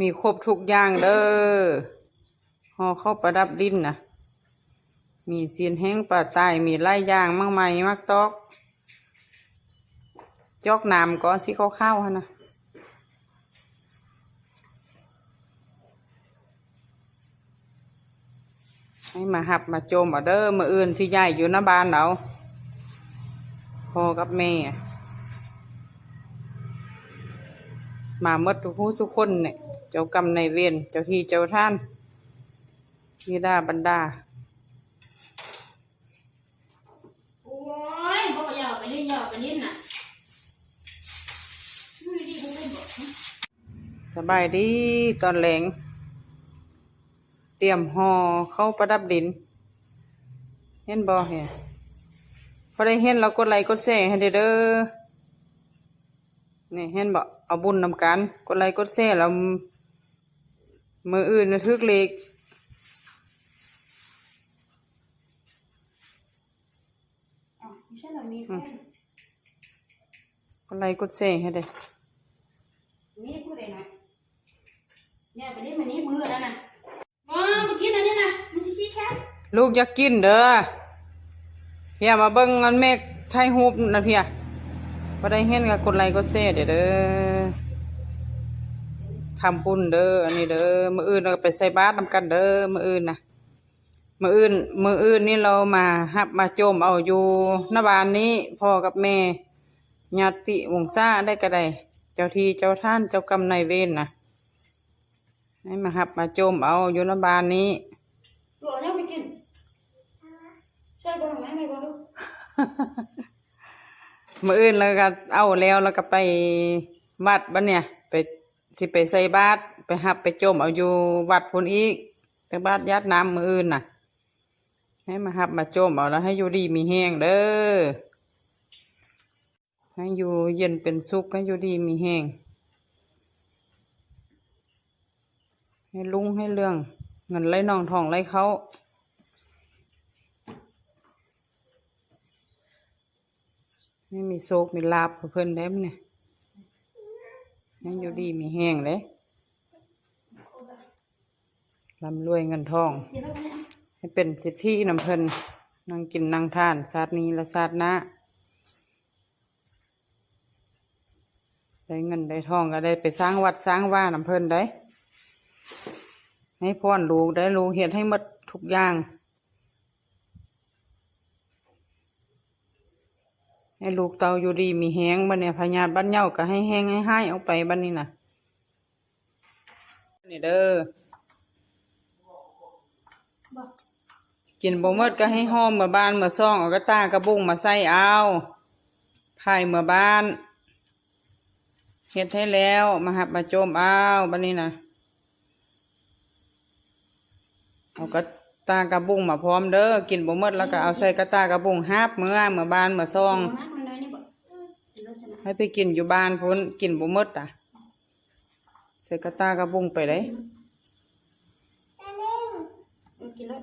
มีครบทุกอย่างเด้อห่อเข้าประดับดินนะมีเสียนแห้งปลาใต้มีไล่ย่างมั่งไหมมักตอก จอกน้ำก็สิข้าวๆหั่นนะให้มาหับมาโจมเอาเด้อมืออื่นที่ใหญ่อยู่หน้าบ้านเราพอกับแม่ มาเมดทุกผู้ทุกคนเนี่ย เจ้ากรรมในายเวรเจ้าที่เจ้าท่านที่ดาบรรดาโอ้ยเขาก็อยากไปเล่นอยากไปเล่นน่ะดูดิเขาเป็นบอกสบายดีตอนแหลง เตรียมห่อเข้าประดับดิน เห็นบ่เห็นพอได้เห็นเรากดไลค์กดแชร์ให้เด้อเด้อนี่เห็นบ่เอาบุญนำกัน กดไลค์กดแชร์แล้ว มืออื่นนะทึกเล็กอ๋อไม่ใช่เรามีแค่กดไลค์กดแชร์ให้เด้อนี่พูดอะไรหน่อยเนี่ยไปเล่นมันนี้มือแล้วนะอ๋อเมื่อกี้นั่นนี่นะมันชี้แค่ลูกอยากกินเด้อเพียมาเบิ่งอันเมฆไทยฮูบนะเพียพอได้เห็นก็กดไลค์กดแชร์เด้อเด้อ ทำบุญเด้ออันนี้เด้อมื้ออื่นเราก็ไปใส่บาตรนำกันเด้อมื้ออื่นนะมื้ออื่น มื้ออื่นนี่เรามาหับมาโจมเอาอยู่หน้าบ้านนี้พ่อกับแม่ญาติวงศาได้ก็ได้เจ้าที่เจ้าท่านเจ้ากรรมนายเวรนะให้มาหับมาโจมเอาอยู่หน้าบ้านนี้ตัวเนี่ยไปกินใช่บ้างไหมไม่บ้างลูกมื่ออื่นแล้วก็เอาแล้วแล้วก็ไปวัดบ้านเนี่ย ไป สิไปใส่บาตรไปหับไปจมเอาอยู่วัดพุ่นอีกแต่บาตรยัดน้ำมืออื่นน่ะ ให้มาหับมาจมเอาแล้วให้อยู่ดีมีแห้งเด้อให้อยู่เย็นเป็นสุขให้อยู่ดีมีแห้งให้ลุงให้เรื่อง เงินไหลนองทองไหลเขาไม่มีโศกมีลาบเพื่อนเด้มเนี่ย ให้อยู่ดีมีแห้งเลยลำรวยเงินทอง ให้เป็นสิทธินำเพินนั่งกินนั่งทานชาตินี้และชาติหน้าได้เงินได้ทองก็ได้ไปสร้างวัดสร้างว่านำเพินได้ให้พ่อนลูกได้ลูกเห็นให้หมดทุกอย่าง ให้ลูกเตาอยู่ดีมีแห้งบันเนี่ยพญาบ้านเหย้าก็ให้แห้งให้ให้เอาไปบ้านนี้นะนี่เด้อกินบ่หมดก็ให้ห้อมเมื่อบ้านเมื่อซ่องเอากระตากระบุ้งมาใส่เอาพายเมื่อบ้านเฮ็ดให้แล้วมาหับมาโจมเอาบัดนี้นะเอากระ ตากระบุ้งมาพร้อมเด้อกินบ่หมดแล้วก็เอาใส่กระตากระบุ้งฮับเมื่อเมื่อบานเมื่อซองเอานะมันเลยนี่บอกกินแล้วจะนะให้ไปกินอยู่บ้านพุ่นกินบ่หมดอะใส่กระตากระบุ้งไปเลยกินแล้ว